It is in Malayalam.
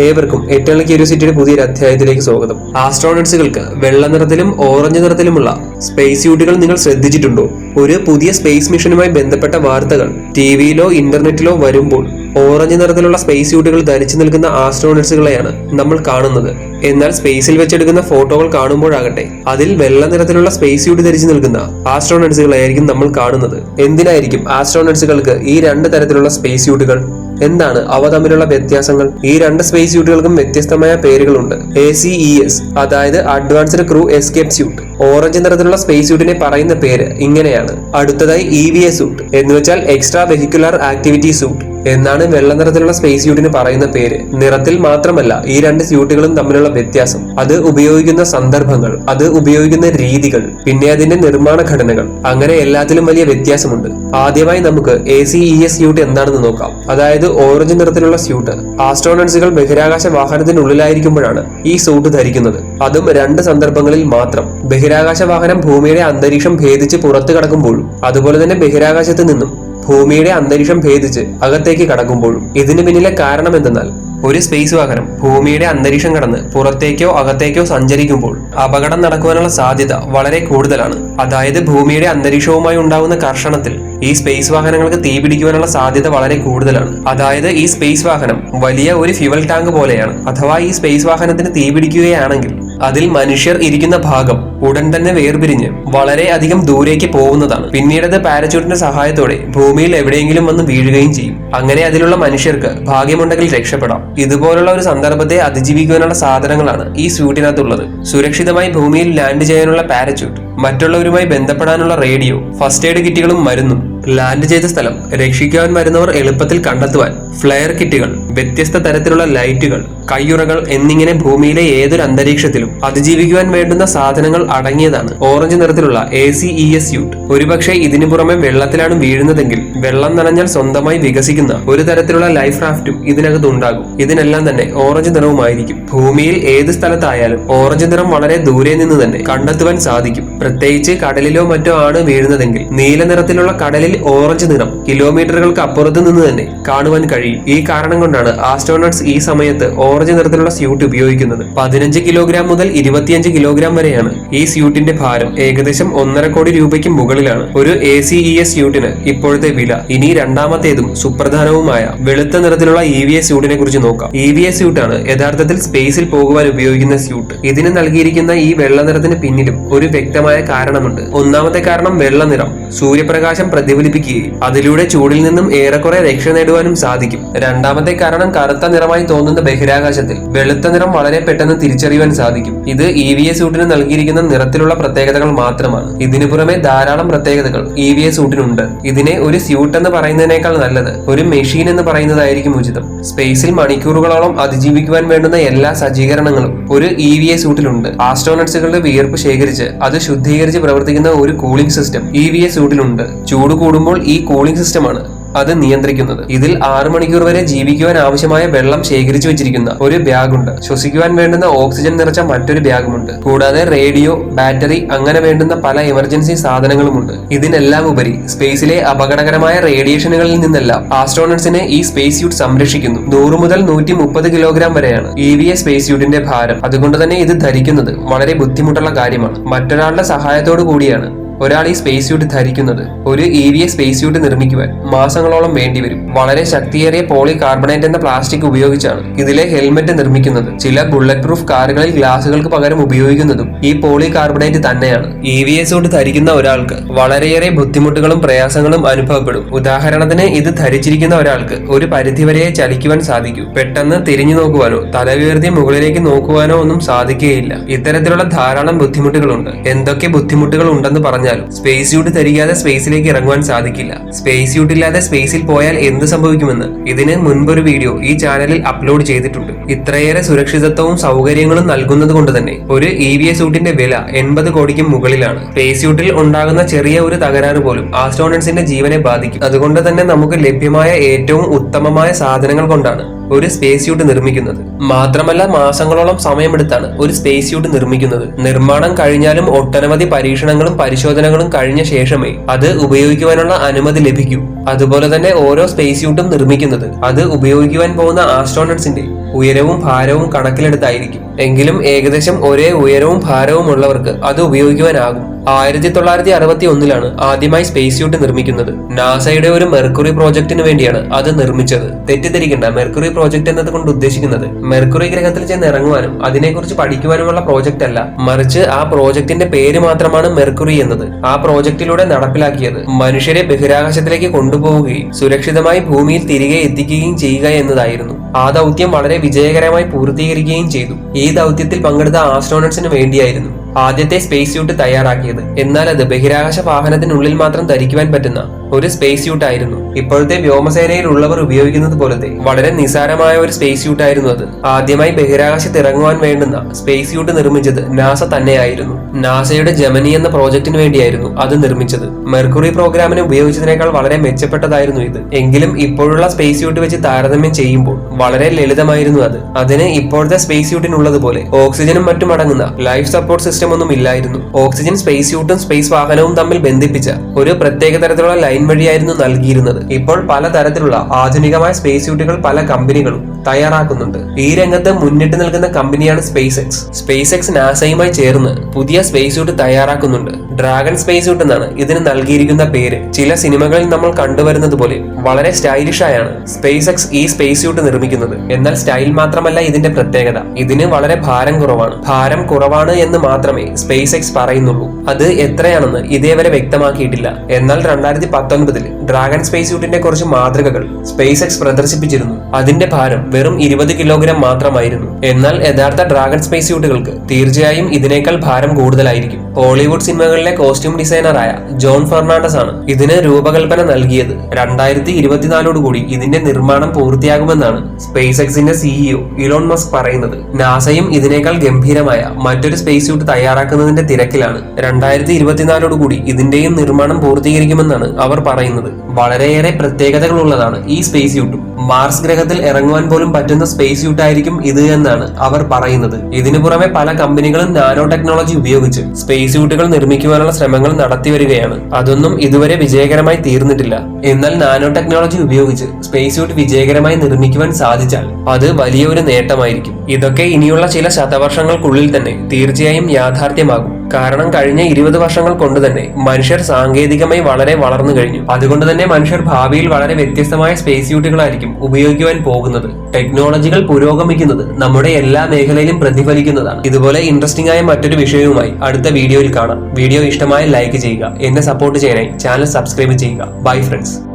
ഏവർക്കും എറ്റേണൽ ക്യൂരിയോസിറ്റിയുടെ പുതിയൊരു അധ്യായത്തിലേക്ക് സ്വാഗതം. ആസ്ട്രോണറ്റ്സുകൾക്ക് വെള്ള നിറത്തിലും ഓറഞ്ച് നിറത്തിലുമുള്ള സ്പേസ് സ്യൂട്ടുകൾ നിങ്ങൾ ശ്രദ്ധിച്ചിട്ടുണ്ടോ? ഒരു പുതിയ സ്പേസ് മിഷനുമായി ബന്ധപ്പെട്ട വാർത്തകൾ ടിവിയിലോ ഇന്റർനെറ്റിലോ വരുമ്പോൾ ഓറഞ്ച് നിറത്തിലുള്ള സ്പേസ് സ്യൂട്ടുകൾ ധരിച്ചു നിൽക്കുന്ന ആസ്ട്രോണറ്റ്സുകളെയാണ് നമ്മൾ കാണുന്നത്. എന്നാൽ സ്പേസിൽ വെച്ചെടുക്കുന്ന ഫോട്ടോകൾ കാണുമ്പോഴാകട്ടെ അതിൽ വെള്ള നിറത്തിലുള്ള സ്പേസ് സ്യൂട്ട് ധരിച്ചു നിൽക്കുന്ന ആസ്ട്രോണറ്റ്സുകളായിരിക്കും നമ്മൾ കാണുന്നത്. എന്തിനായിരിക്കും ആസ്ട്രോണറ്റ്സുകൾക്ക് ഈ രണ്ട് തരത്തിലുള്ള സ്പേസ് സ്യൂട്ടുകൾ എന്താണ് അവ തമ്മിലുള്ള വ്യത്യാസങ്ങൾ? ഈ രണ്ട് സ്പേസ് സ്യൂട്ടുകൾക്കും വ്യത്യസ്തമായ പേരുകളുണ്ട്. എ സി ഇ എസ് അതായത് advanced crew escape suit orange നിറത്തിലുള്ള സ്പേസ് സ്യൂട്ടിനെ പറയുന്ന പേര് ഇങ്ങനെയാണ്. അടുത്തതായി ഇ വി എ സൂട്ട് എന്ന് വെച്ചാൽ എക്സ്ട്രാ വെഹിക്കുലർ ആക്ടിവിറ്റി സൂട്ട് എന്നാണ് വെള്ള നിറത്തിലുള്ള സ്പേസ് സ്യൂട്ടിന് പറയുന്ന പേര്. നിറത്തിൽ മാത്രമല്ല ഈ രണ്ട് സ്യൂട്ടുകളും തമ്മിലുള്ള വ്യത്യാസം. അത് ഉപയോഗിക്കുന്ന സന്ദർഭങ്ങൾ അത് ഉപയോഗിക്കുന്ന രീതികൾ പിന്നെ അതിന്റെ നിർമ്മാണ ഘടനകൾ. അങ്ങനെ എല്ലാത്തിലും വലിയ വ്യത്യാസമുണ്ട്. ആദ്യമായി നമുക്ക് A C E S suit എന്താണെന്ന് നോക്കാം. അതായത് ഓറഞ്ച് നിറത്തിലുള്ള സ്യൂട്ട് ആസ്ട്രോണറ്റ്സുകൾ ബഹിരാകാശ വാഹനത്തിനുള്ളിലായിരിക്കുമ്പോഴാണ് ഈ സൂട്ട് ധരിക്കുന്നത്. അതും രണ്ട് സന്ദർഭങ്ങളിൽ മാത്രം. ബഹിരാകാശ വാഹനം ഭൂമിയുടെ അന്തരീക്ഷം ഭേദിച്ച് പുറത്തു കടക്കുമ്പോഴും അതുപോലെ തന്നെ ബഹിരാകാശത്ത് നിന്നും ഭൂമിയുടെ അന്തരീക്ഷം ഭേദിച്ച് അകത്തേക്ക് കടക്കുമ്പോഴും ഇതിനു പിന്നിലെ കാരണം എന്തെന്നാൽ ഒരു സ്പേസ് വാഹനം ഭൂമിയുടെ അന്തരീക്ഷം കടന്ന് പുറത്തേക്കോ അകത്തേക്കോ സഞ്ചരിക്കുമ്പോൾ അപകടം നടക്കുവാനുള്ള സാധ്യത വളരെ കൂടുതലാണ്. അതായത് ഭൂമിയുടെ അന്തരീക്ഷവുമായി ഉണ്ടാകുന്ന കർഷണത്തിൽ ഈ സ്പേസ് വാഹനങ്ങൾക്ക് തീപിടിക്കുവാനുള്ള സാധ്യത വളരെ കൂടുതലാണ്. അതായത് ഈ സ്പേസ് വാഹനം വലിയ ഒരു ഫ്യുവൽ ടാങ്ക് പോലെയാണ്. അഥവാ ഈ സ്പേസ് വാഹനത്തിന് തീപിടിക്കുകയാണെങ്കിൽ അതിൽ മനുഷ്യർ ഇരിക്കുന്ന ഭാഗം ഉടൻ തന്നെ വേർപിരിഞ്ഞ് വളരെ അധികം ദൂരേക്ക് പോകുന്നതാണ്. പിന്നീട് അത് പാരച്യൂട്ടിന്റെ സഹായത്തോടെ ഭൂമിയിൽ എവിടെയെങ്കിലും വന്ന് വീഴുകയും ചെയ്യും. അങ്ങനെ അതിലുള്ള മനുഷ്യർക്ക് ഭാഗ്യമുണ്ടെങ്കിൽ രക്ഷപ്പെടാം. ഇതുപോലുള്ള ഒരു സന്ദർഭത്തെ അതിജീവിക്കുവാനുള്ള സാധനങ്ങളാണ് ഈ സ്യൂട്ടിനകത്തുള്ളത്. സുരക്ഷിതമായി ഭൂമിയിൽ ലാൻഡ് ചെയ്യാനുള്ള പാരച്യൂട്ട് മറ്റുള്ളവരുമായി ബന്ധപ്പെടാനുള്ള റേഡിയോ ഫസ്റ്റ് എയ്ഡ് കിറ്റുകളും മരുന്നും ലാൻഡ് ചെയ്ത സ്ഥലം രക്ഷിക്കാൻ വരുന്നവർ എളുപ്പത്തിൽ കണ്ടെത്തുവാൻ ഫ്ലയർ കിറ്റുകൾ വ്യത്യസ്ത തരത്തിലുള്ള ലൈറ്റുകൾ കയ്യുറകൾ എന്നിങ്ങനെ ഭൂമിയിലെ ഏതൊരു അന്തരീക്ഷത്തിലും അതിജീവിക്കുവാൻ വേണ്ടുന്ന സാധനങ്ങൾ അടങ്ങിയതാണ് ഓറഞ്ച് നിറത്തിലുള്ള A C E S suit ഒരുപക്ഷെ ഇതിനു പുറമെ വെള്ളത്തിലാണ് വീഴുന്നതെങ്കിൽ വെള്ളം നനഞ്ഞാൽ സ്വന്തമായി വികസിക്കുന്ന ഒരു തരത്തിലുള്ള ലൈഫ് റാഫ്റ്റും ഇതിനകത്ത് ഉണ്ടാകും. ഇതിനെല്ലാം തന്നെ ഓറഞ്ച് നിറവുമായിരിക്കും. ഭൂമിയിൽ ഏത് സ്ഥലത്തായാലും ഓറഞ്ച് നിറം വളരെ ദൂരെ നിന്ന് തന്നെ കണ്ടെത്തുവാൻ സാധിക്കും. പ്രത്യേകിച്ച് കടലിലോ മറ്റോ ആണ് വീഴുന്നതെങ്കിൽ നീല നിറത്തിലുള്ള കടലിൽ ഓറഞ്ച് നിറം കിലോമീറ്ററുകൾക്ക് അപ്പുറത്ത് നിന്ന് തന്നെ കാണുവാൻ കഴിയും. ഈ കാരണം കൊണ്ടാണ് ആസ്ട്രോണട്സ് ഈ സമയത്ത് ഓറഞ്ച് നിറത്തിലുള്ള സ്യൂട്ട് ഉപയോഗിക്കുന്നത്. പതിനഞ്ച് കിലോഗ്രാം മുതൽ ഇരുപത്തിയഞ്ച് കിലോഗ്രാം വരെയാണ് ഈ സ്യൂട്ടിന്റെ ഭാരം. ഏകദേശം ഒന്നര കോടി രൂപയ്ക്ക് മുകളിലാണ്. ഒരു എ സി ഇ എസ് സ്യൂട്ടിന് ഇപ്പോഴത്തെ വില. ഇനി രണ്ടാമത്തേതും സുപ്രധാനവുമായ വെളുത്ത നിറത്തിലുള്ള ഇ വി എസ് സ്യൂട്ടിനെ കുറിച്ച് നോക്കാം. ഇ വി എസ് സ്യൂട്ടാണ് യഥാർത്ഥത്തിൽ സ്പേസിൽ പോകുവാൻ ഉപയോഗിക്കുന്ന സ്യൂട്ട് ഇതിന് നൽകിയിരിക്കുന്ന ഈ വെള്ള നിറത്തിന് പിന്നിലും ഒരു വ്യക്തമായ കാരണമുണ്ട്. ഒന്നാമത്തെ കാരണം വെള്ള നിറം. സൂര്യപ്രകാശം പ്രതിഫലിപ്പിക്കുകയും അതിലൂടെ ചൂടിൽ നിന്നും ഏറെക്കുറെ രക്ഷ നേടുവാനും സാധിക്കും. രണ്ടാമത്തെ കാരണം കറുത്ത നിറമായി തോന്നുന്ന ബഹിരാകാശത്തിൽ വെളുത്ത നിറം വളരെ പെട്ടെന്ന് തിരിച്ചറിയുവാൻ സാധിക്കും. ഇത് ഇ വി എ സൂട്ടിന് നൽകിയിരിക്കുന്ന നിറത്തിലുള്ള പ്രത്യേകതകൾ മാത്രമാണ്. ഇതിനു പുറമെ ധാരാളം പ്രത്യേകതകൾ ഇ വി എ സൂട്ടിനുണ്ട് ഇതിനെ ഒരു സ്യൂട്ട് എന്ന് പറയുന്നതിനേക്കാൾ നല്ലത് ഒരു മെഷീൻ എന്ന് പറയുന്നതായിരിക്കും ഉചിതം. സ്പേസിൽ മണിക്കൂറുകളോളം അതിജീവിക്കുവാൻ വേണ്ടുന്ന എല്ലാ സജ്ജീകരണങ്ങളും ഒരു ഇ വി എ സൂട്ടിലുണ്ട് ആസ്ട്രോണറ്റ്സുകളുടെ വിയർപ്പ് ശേഖരിച്ച് അത് ശുദ്ധീകരിച്ച് പ്രവർത്തിക്കുന്ന ഒരു cooling system E V A സൂട്ടിലുണ്ട് ചൂട് കൂടുമ്പോൾ ഈ കൂളിംഗ് സിസ്റ്റമാണ് അത് നിയന്ത്രിക്കുന്നത്. ഇതിൽ ആറു മണിക്കൂർ വരെ ജീവിക്കുവാൻ ആവശ്യമായ വെള്ളം ശേഖരിച്ചു വെച്ചിരിക്കുന്ന ഒരു ബാഗുണ്ട്. ശ്വസിക്കുവാൻ വേണ്ടുന്ന ഓക്സിജൻ നിറച്ച മറ്റൊരു ബാഗുമുണ്ട്. കൂടാതെ റേഡിയോ ബാറ്ററി അങ്ങനെ വേണ്ടുന്ന പല എമർജൻസി സാധനങ്ങളുമുണ്ട്. ഇതിനെല്ലാം ഉപരി സ്പേസിലെ അപകടകരമായ റേഡിയേഷനുകളിൽ നിന്നെല്ലാം ആസ്ട്രോണട്സിനെ ഈ സ്പേസ് സ്യൂട്ട് സംരക്ഷിക്കുന്നു. നൂറ് മുതൽ നൂറ്റി മുപ്പത് കിലോഗ്രാം വരെയാണ് ഇ വി എ സ്പേസ് സ്യൂട്ടിന്റെ ഭാരം. അതുകൊണ്ട് തന്നെ ഇത് ധരിക്കുന്നത് വളരെ ബുദ്ധിമുട്ടുള്ള കാര്യമാണ്. മറ്റൊരാളുടെ സഹായത്തോടു കൂടിയാണ് ഒരാൾ ഈ സ്പേസ് സ്യൂട്ട് ധരിക്കുന്നത് ഒരു എ സ്പേസ് സ്യൂട്ട് നിർമ്മിക്കുവാൻ മാസങ്ങളോളം വേണ്ടിവരും വളരെ ശക്തിയേറിയ പോളി കാർബണേറ്റ് എന്ന പ്ലാസ്റ്റിക് ഉപയോഗിച്ചാണ് ഇതിലെ ഹെൽമെറ്റ് നിർമ്മിക്കുന്നത്. ചില ബുള്ളറ്റ് പ്രൂഫ് കാറുകളിൽ ഗ്ലാസുകൾക്ക് പകരം ഉപയോഗിക്കുന്നതും ഈ പോളി കാർബണേറ്റ് തന്നെയാണ്. ഇ വി എ സ്യൂട്ട് ധരിക്കുന്ന ഒരാൾക്ക് വളരെയേറെ ബുദ്ധിമുട്ടുകളും പ്രയാസങ്ങളും അനുഭവപ്പെടും. ഉദാഹരണത്തിന് ഇത് ധരിച്ചിരിക്കുന്ന ഒരാൾക്ക് ഒരു പരിധിവരെ ചലിക്കുവാൻ സാധിക്കും. പെട്ടെന്ന് തിരിഞ്ഞു നോക്കുവാനോ തല ഉയർത്തി മുകളിലേക്ക് നോക്കുവാനോ ഒന്നും സാധിക്കുകയില്ല. ഇത്തരത്തിലുള്ള ധാരാളം ബുദ്ധിമുട്ടുകളുണ്ട്. എന്തൊക്കെ ബുദ്ധിമുട്ടുകൾ ഉണ്ടെന്ന് പറഞ്ഞാലും സ്പേസ് സ്യൂട്ട് ധരിക്കാതെ സ്പേസിലേക്ക് ഇറങ്ങുവാൻ സാധിക്കില്ല. സ്പേസ് സ്യൂട്ട് ഇല്ലാതെ സ്പേസിൽ പോയാൽ എന്ത് സംഭവിക്കുമെന്ന് ഇതിന് മുൻപൊരു വീഡിയോ ഈ ചാനലിൽ അപ്ലോഡ് ചെയ്തിട്ടുണ്ട്. ഇത്രയേറെ സുരക്ഷിതത്വവും സൗകര്യങ്ങളും നൽകുന്നത് കൊണ്ട് തന്നെ ഒരു ഇ വി എ സൂട്ടിന്റെ വില എൺപത് കോടിക്കും മുകളിലാണ്. സ്പേസ് സ്യൂട്ടിൽ ഉണ്ടാകുന്ന ചെറിയ ഒരു തകരാറ് പോലും ആസ്ട്രോണൻസിന്റെ ജീവനെ ബാധിക്കും. അതുകൊണ്ട് തന്നെ നമുക്ക് ലഭ്യമായ ഏറ്റവും ഉത്തമമായ സാധനങ്ങൾ കൊണ്ടാണ് ഒരു സ്പേസ് സ്യൂട്ട് നിർമ്മിക്കുന്നത്. മാത്രമല്ല മാസങ്ങളോളം സമയമെടുത്താണ് ഒരു സ്പേസ് സ്യൂട്ട് നിർമ്മിക്കുന്നത്. നിർമ്മാണം കഴിഞ്ഞാലും ഒട്ടനവധി പരീക്ഷണങ്ങളും പരിശോധനകളും കഴിഞ്ഞ ശേഷമേ അത് ഉപയോഗിക്കുവാനുള്ള അനുമതി ലഭിക്കൂ. അതുപോലെ തന്നെ ഓരോ സ്പേസ് സ്യൂട്ടും നിർമ്മിക്കുന്നത്. അത് ഉപയോഗിക്കുവാൻ പോകുന്ന ആസ്ട്രോണട്സിന്റെ ഉയരവും ഭാരവും കണക്കിലെടുത്തായിരിക്കും. എങ്കിലും ഏകദേശം ഒരേ ഉയരവും ഭാരവും ഉള്ളവർക്ക് അത് ഉപയോഗിക്കുവാനാകും. ആയിരത്തി തൊള്ളായിരത്തി അറുപത്തി ഒന്നിലാണ് ആദ്യമായി സ്പേസ് സ്യൂട്ട് നിർമ്മിക്കുന്നത്. നാസയുടെ ഒരു മെർക്കുറി പ്രോജക്റ്റിന് വേണ്ടിയാണ് അത് നിർമ്മിച്ചത്. തെറ്റിദ്ധരിക്കേണ്ട മെർക്കുറി പ്രോജക്റ്റ് എന്നത് കൊണ്ട് ഉദ്ദേശിക്കുന്നത്. മെർക്കുറി ഗ്രഹത്തിൽ ചെന്ന് ഇറങ്ങുവാനും അതിനെക്കുറിച്ച് പഠിക്കുവാനുമുള്ള പ്രോജക്റ്റ് അല്ല. മറിച്ച് ആ പ്രോജക്റ്റിന്റെ പേര് മാത്രമാണ് മെർക്കുറി എന്നത്. ആ പ്രോജക്റ്റിലൂടെ നടപ്പിലാക്കിയത് മനുഷ്യരെ ബഹിരാകാശത്തിലേക്ക് കൊണ്ടുപോവുകയും സുരക്ഷിതമായി ഭൂമിയിൽ തിരികെ എത്തിക്കുകയും ചെയ്യുക എന്നതായിരുന്നു. ആ ദൗത്യം വളരെ വിജയകരമായി പൂർത്തീകരിക്കുകയും ചെയ്തു. ഈ ദൗത്യത്തിൽ പങ്കെടുത്ത ആസ്ട്രോണട്സിന് വേണ്ടിയായിരുന്നു. ആദ്യത്തെ സ്പേസ് സ്യൂട്ട് തയ്യാറാക്കിയത്. എന്നാൽ അത് ബഹിരാകാശ വാഹനത്തിനുള്ളിൽ മാത്രം ധരിക്കുവാൻ പറ്റുന്ന ഒരു സ്പേസ് സ്യൂട്ട് ആയിരുന്നു. ഇപ്പോഴത്തെ വ്യോമസേനയിൽ ഉള്ളവർ ഉപയോഗിക്കുന്നത് പോലത്തെ വളരെ നിസാരമായ ഒരു സ്പേസ് സ്യൂട്ട് ആയിരുന്നു അത്. ആദ്യമായി ബഹിരാകാശത്ത് ഇറങ്ങുവാൻ വേണ്ടുന്ന സ്പേസ് സ്യൂട്ട് നിർമ്മിച്ചത് നാസ തന്നെയായിരുന്നു. നാസയുടെ ജമനി എന്ന പ്രോജക്റ്റിന് വേണ്ടിയായിരുന്നു അത് നിർമ്മിച്ചത്. മെർക്കുറി പ്രോഗ്രാമിന് ഉപയോഗിച്ചതിനേക്കാൾ വളരെ മെച്ചപ്പെട്ടതായിരുന്നു ഇത്. എങ്കിലും ഇപ്പോഴുള്ള സ്പേസ് സ്യൂട്ട് വെച്ച് താരതമ്യം ചെയ്യുമ്പോൾ വളരെ ലളിതമായിരുന്നു അത്. അതിന് ഇപ്പോഴത്തെ സ്പേസ് സ്യൂട്ടിനുള്ളതുപോലെ ഓക്സിജനും മറ്റും അടങ്ങുന്ന ലൈഫ് സപ്പോർട്ട് സിസ്റ്റം ഒന്നും ഇല്ലായിരുന്നു ഓക്സിജൻ സ്പേസ് സ്യൂട്ടും സ്പേസ് വാഹനവും തമ്മിൽ ബന്ധിപ്പിച്ച ഒരു പ്രത്യേക തരത്തിലുള്ള ലൈൻ വഴിയായിരുന്നു നൽകിയിരുന്നത്. ഇപ്പോൾ പലതരത്തിലുള്ള ആധുനികമായ സ്പേസ് സ്യൂട്ടുകൾ പല കമ്പനികളും തയ്യാറാക്കുന്നുണ്ട്. ഈ രംഗത്ത് മുന്നിട്ട് നിൽക്കുന്ന കമ്പനിയാണ് സ്പേസ് എക്സ് സ്പേസ് എക്സ് നാസയുമായി ചേർന്ന് പുതിയ സ്പേസ് സ്യൂട്ട് തയ്യാറാക്കുന്നുണ്ട്. ഡ്രാഗൺ സ്പേസ് സ്യൂട്ട് എന്നാണ് ഇതിന് നൽകിയിരിക്കുന്ന പേര്. ചില സിനിമകളിൽ നമ്മൾ കണ്ടുവരുന്നത് പോലെ വളരെ സ്റ്റൈലിഷായാണ് സ്പേസ് എക്സ് ഈ സ്പേസ് സ്യൂട്ട് നിർമ്മിക്കുന്നത്. എന്നാൽ സ്റ്റൈൽ മാത്രമല്ല ഇതിന്റെ പ്രത്യേകത. ഇതിന് വളരെ ഭാരം കുറവാണ്. ഭാരം കുറവാണ് എന്ന് മാത്രമേ സ്പേസ് എക്സ് പറയുന്നുള്ളൂ. അത് എത്രയാണെന്ന് ഇതേവരെ വ്യക്തമാക്കിയിട്ടില്ല. എന്നാൽ രണ്ടായിരത്തി പത്തൊൻപതിൽ ഡ്രാഗൺ സ്പേസ് സ്യൂട്ടിന്റെ കുറച്ച് മാതൃകകൾ സ്പേസ് എക്സ് പ്രദർശിപ്പിച്ചിരുന്നു. അതിന്റെ ഭാരം വെറും ഇരുപത് കിലോഗ്രാം മാത്രമായിരുന്നു. എന്നാൽ യഥാർത്ഥ ഡ്രാഗൺ സ്പേസ് സ്യൂട്ടുകൾക്ക് തീർച്ചയായും ഇതിനേക്കാൾ ഭാരം കൂടുതലായിരിക്കും. ഹോളിവുഡ് സിനിമകളിലെ കോസ്റ്റ്യൂം ഡിസൈനറായ ജോൺ ഫെർണാണ്ടസ് ആണ് ഇതിന് രൂപകൽപ്പന നൽകിയത്. രണ്ടായിരത്തി ഇരുപത്തിനാലോടുകൂടി ഇതിന്റെ നിർമ്മാണം പൂർത്തിയാകുമെന്നാണ് സ്പേസ് എക്സിന്റെ സിഇഒ ഇലോൺ മസ്ക് പറയുന്നത്. നാസയും ഇതിനേക്കാൾ ഗംഭീരമായ മറ്റൊരു സ്പേസ് സ്യൂട്ട് തയ്യാറാക്കുന്നതിന്റെ തിരക്കിലാണ്. രണ്ടായിരത്തി ഇരുപത്തിനാലോടുകൂടി ഇതിന്റെയും നിർമ്മാണം പൂർത്തീകരിക്കുമെന്നാണ് അവർ പറയുന്നത്. വളരെയേറെ പ്രത്യേകതകളുള്ളതാണ് ഈ സ്പേസ് യൂട്ടും മാർസ് ഗ്രഹത്തിൽ ഇറങ്ങുവാൻ പോലും പറ്റുന്ന സ്പേസ് യൂട്ടായിരിക്കും ഇത് എന്നാണ് അവർ പറയുന്നത്. ഇതിനു പുറമെ പല കമ്പനികളും നാനോ ടെക്നോളജി ഉപയോഗിച്ച് സ്പേസ് യൂട്ടുകൾ നിർമ്മിക്കുവാനുള്ള ശ്രമങ്ങൾ നടത്തി വരികയാണ്. അതൊന്നും ഇതുവരെ വിജയകരമായി തീർന്നിട്ടില്ല. എന്നാൽ നാനോ ടെക്നോളജി ഉപയോഗിച്ച് സ്പേസ് യൂട്ട് വിജയകരമായി നിർമ്മിക്കുവാൻ സാധിച്ചാൽ അത് വലിയൊരു നേട്ടമായിരിക്കും. ഇതൊക്കെ ഇനിയുള്ള ചില ശതവർഷങ്ങൾക്കുള്ളിൽ തന്നെ തീർച്ചയായും യാഥാർത്ഥ്യമാകും. കാരണം കഴിഞ്ഞ ഇരുപത് വർഷങ്ങൾ കൊണ്ട് തന്നെ മനുഷ്യർ സാങ്കേതികമായി വളരെ വളർന്നു കഴിഞ്ഞു. അതുകൊണ്ട് തന്നെ മനുഷ്യർ ഭാവിയിൽ വളരെ വ്യത്യസ്തമായ സ്പേസ് സ്യൂട്ടുകളായിരിക്കും ഉപയോഗിക്കുവാൻ പോകുന്നത്. ടെക്നോളജികൾ പുരോഗമിക്കുന്നത് നമ്മുടെ എല്ലാ മേഖലയിലും പ്രതിഫലിക്കുന്നതാണ്. ഇതുപോലെ ഇൻട്രസ്റ്റിംഗ് ആയ മറ്റൊരു വിഷയവുമായി അടുത്ത വീഡിയോയിൽ കാണാം. വീഡിയോ ഇഷ്ടമായ ലൈക്ക് ചെയ്യുക. എന്നെ സപ്പോർട്ട് ചെയ്യാനായി. ചാനൽ സബ്സ്ക്രൈബ് ചെയ്യുക. Bye friends